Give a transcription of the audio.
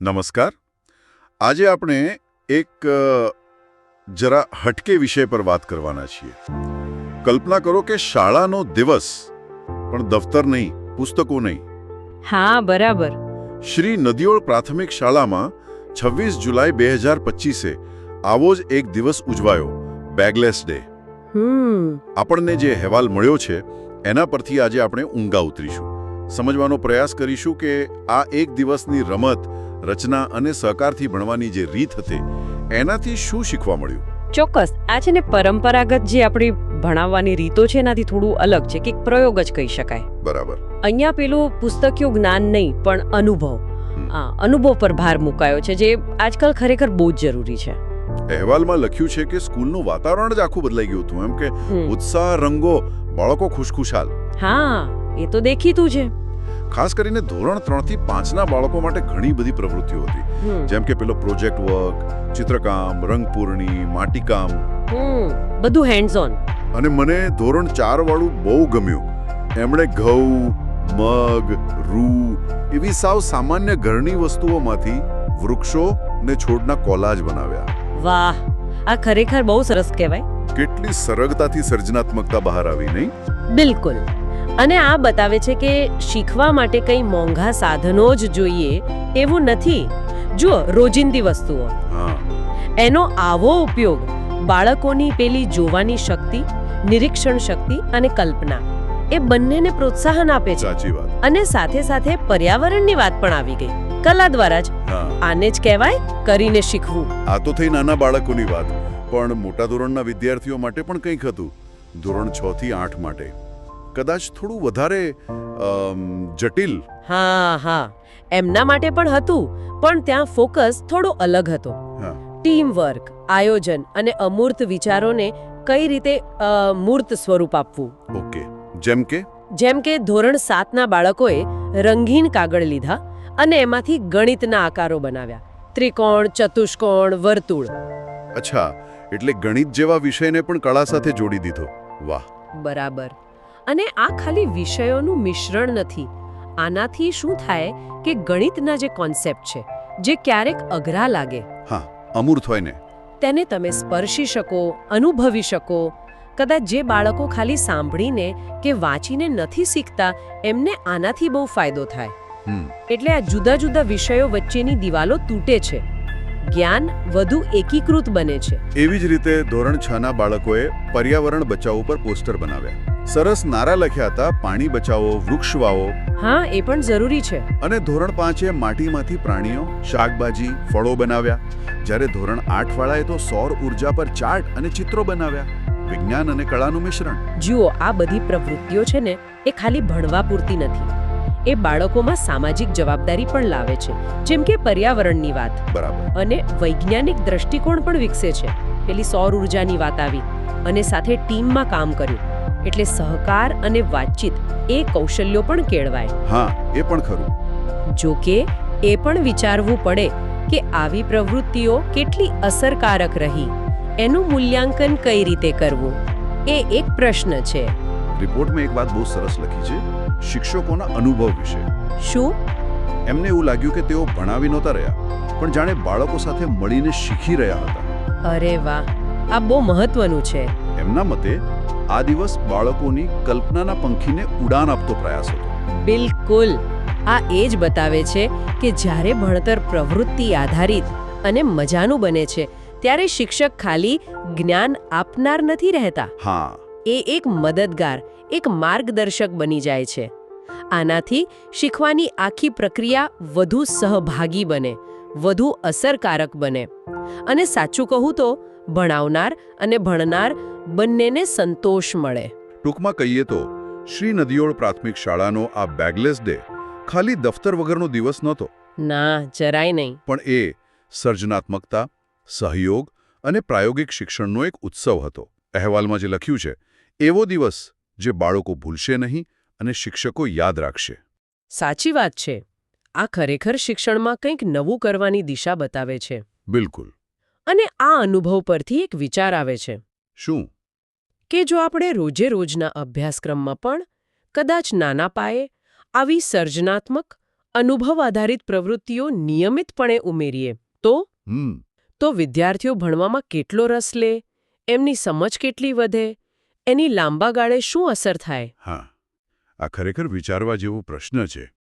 નમસ્કાર. આજે આપણે એક જરા હટકે વિષય પર વાત કરવાના છીએ. કલ્પના કરો કે શાળાનો દિવસ પણ દફતર નહીં પુસ્તકો નહીં. હા બરાબર. શ્રી નદીઓળ પ્રાથમિક શાળામાં છવ્વીસ જુલાઈ બે હજાર પચીસે આવો જ એક દિવસ ઉજવાયો બેગલેસ ડે. આપણને જે અહેવાલ મળ્યો છે એના પરથી આજે આપણે ઊંઘા ઉતરીશું. સમજવાનો પ્રયાસ કરીશું કે આ એક દિવસની રમત રચના અને સહકારથી ભણવાની જે રીત હતી એનાથી શું શીખવા મળ્યું? ચોક્કસ. આ છે ને પરંપરાગત જે આપણી ભણાવવાની રીતો છે એનાથી થોડું અલગ છે કે પ્રયોગ જ કહી શકાય. બરાબર. અહીંયા પેલું પુસ્તકીય જ્ઞાન નહીં પણ અનુભવ. અનુભવ પર ભાર મુકાયો છે જે આજકાલ ખરેખર બહુ જ જરૂરી છે. અહેવાલમાં લખ્યું છે કે સ્કૂલનું વાતાવરણ જ આખું બદલાઈ ગયું હતું એમ કે ઉત્સાહ રંગો બાળકો ખુશખુશાલ. હા એ તો દેખીતું છે. ખાસ કરીને ધોરણ ત્રણથી પાંચના બાળકો માટે ઘણી બધી પ્રવૃત્તિઓ હતી. જેમ કે પેલો પ્રોજેક્ટ વર્ક ચિત્રકામ રંગપૂર્ણી માટીકામ. બધું હેન્ડ્સ ઓન અને મને ધોરણ ચાર વાળું બહુ ગમ્યું. એમણે ઘઉં મગ રૂ એવી સાવ સામાન્ય ઘરની વસ્તુઓમાંથી વૃક્ષો ને છોડના કોલાજ બનાવ્યા. વાહ આ ખરેખર બહુ સરસ કહેવાય. કેટલી સરળતાથી સર્જનાત્મકતા બહાર આવી નહીં? બિલકુલ. અને આ બતાવે છે કે શીખવા માટે કંઈ મોંઘા સાધનો જ જોઈએ એવું નથી. જુઓ રોજિંદી વસ્તુઓ. હા. એનો આવો ઉપયોગ બાળકોની પેલી જોવાની શક્તિ નિરીક્ષણ શક્તિ અને કલ્પના એ બંનેને પ્રોત્સાહન આપે છે. સાચી વાત. અને સાથે સાથે પર્યાવરણની વાત પણ આવી ગઈ. કલા દ્વારા જ. આને જ કહેવાય કરીને શીખવું. આ તો થઈ નાના બાળકોની વાત પણ મોટા ધોરણના વિદ્યાર્થીઓ માટે પણ કંઈક હતું. ધોરણ 6 થી આઠ માટે. કદાચ થોડું વધારે જટિલ. હા હા. એમના માટે પણ હતું પણ ત્યાં ફોકસ થોડો અલગ હતો. ટીમ વર્ક આયોજન અને અમૂર્ત વિચારોને કઈ રીતે મૂર્ત સ્વરૂપ આપવું? ઓકે. જેમ કે? જેમ કે ધોરણ સાતના બાળકોએ રંગીન કાગળ લીધા અને એમાંથી ગણિતના આકારો બનાવ્યા. ત્રિકોણ ચતુષ્કોણ વર્તુળ. અચ્છા. એટલે ગણિત જેવા વિષયને પણ કળા સાથે જોડી દીધો. વાહ. બરાબર. અને આ ખાલી વિષયોનું મિશ્રણ નથી. આનાથી શું થાય કે ગણિતના જે કોન્સેપ્ટ છે જે ક્યારેક અઘરા લાગે. હા અમૂર્ત હોય ને. તેને તમે સ્પર્શી શકો અનુભવી શકો. કદાચ જે બાળકો ખાલી સાંભળીને કે વાંચીને નથી શીખતા એમને આનાથી બહુ ફાયદો થાય. એટલે આ જુદા જુદા વિષયો વચ્ચેની દિવાલો તૂટે છે. જ્ઞાન વધુ એકીકૃત બને છે. એવી જ રીતે ધોરણ છ ના બાળકોએ પર્યાવરણ બચાવ ઉપર પોસ્ટર બનાવ્યા. સરસ નારા લખ્યા હતા પાણી બચાવો વૃક્ષ વાવો. હા એ પણ જરૂરી છે. અને ધોરણ પાંચે માટીમાંથી પ્રાણીઓ શાકભાજી ફળો બનાવ્યા. જ્યારે ધોરણ આઠ વાળાએ તો સૌર ઊર્જા પર ચાર્ટ અને ચિત્રો બનાવ્યા. વિજ્ઞાન અને કળાનું મિશ્રણ. જુઓ આ બધી પ્રવૃત્તિઓ છે ને એ ખાલી ભણવા પૂરતી નથી. એ બાળકોમાં સામાજિક જવાબદારી પણ લાવે છે. જેમ કે પર્યાવરણની વાત. બરાબર. અને વૈજ્ઞાનિક દ્રષ્ટિકોણ પણ વિકસે છે. પેલી સૌર ઉર્જાની વાત આવી. અને સાથે ટીમમાં કામ કર્યું. એટલે સહકાર અને વાતચીત એ કૌશલ્યો પણ કેળવાય. હા એ પણ ખરું. જો કે એ પણ વિચારવું પડે કે આવી પ્રવૃત્તિઓ કેટલી અસરકારક રહી. એનું મૂલ્યાંકન કઈ રીતે કરવું? એ એક પ્રશ્ન છે. રિપોર્ટમાં એક વાત બહુ સરસ લખી છે શિક્ષકોના અનુભવ વિશે. શું? એમને એવું લાગ્યું કે તેઓ ભણાવી નહોતા રહ્યા પણ જાણે બાળકો સાથે મળીને શીખી રહ્યા હતા. અરે વાહ આ બહુ મહત્વનું છે. એમના મતે આ દિવસ બાળકોની કલ્પનાના પંખીને ઉડાન આપતો પ્રયાસ હતો. બિલકુલ. આ એ જ બતાવે છે કે જ્યારે ભણતર પ્રવૃત્તિ આધારિત અને મજાનું બને છે ત્યારે શિક્ષક ખાલી જ્ઞાન આપનાર નથી રહેતા. હા. એ એક મદદગાર એક માર્ગદર્શક બની જાય છે. આનાથી શીખવાની આખી પ્રક્રિયા વધુ સહભાગી બને વધુ અસરકારક બને. અને સાચું કહું તો ભણાવનાર અને ભણનાર બંનેને સંતોષ મળે. ટૂંકમાં કહીએ તો શ્રી નદીઓળ પ્રાથમિક શાળાનો આ બેગલેસ ડે ખાલી દફતર વગરનો દિવસ નહોતો. ના જરાય નહીં. પણ એ સર્જનાત્મકતા સહયોગ અને પ્રાયોગિક શિક્ષણનો એક ઉત્સવ હતો. અહેવાલમાં જે લખ્યું છે એવો દિવસ જે બાળકો ભૂલશે નહીં અને શિક્ષકો યાદ રાખશે. સાચી વાત છે. આ ખરેખર શિક્ષણમાં કંઈક નવું કરવાની દિશા બતાવે છે. બિલકુલ. અને આ અનુભવ પરથી એક વિચાર આવે છે. શું? કે જો આપણે રોજે રોજના અભ્યાસક્રમમાં પણ કદાચ નાના પાયે આવી સર્જનાત્મક અનુભવ આધારિત પ્રવૃત્તિઓ નિયમિતપણે ઉમેરીએ તો? તો વિદ્યાર્થીઓ ભણવામાં કેટલો રસ લે એમની સમજ કેટલી વધે એની લાંબા ગાળે શું અસર થાય? હા. આ ખરેખર વિચારવા જેવો પ્રશ્ન છે.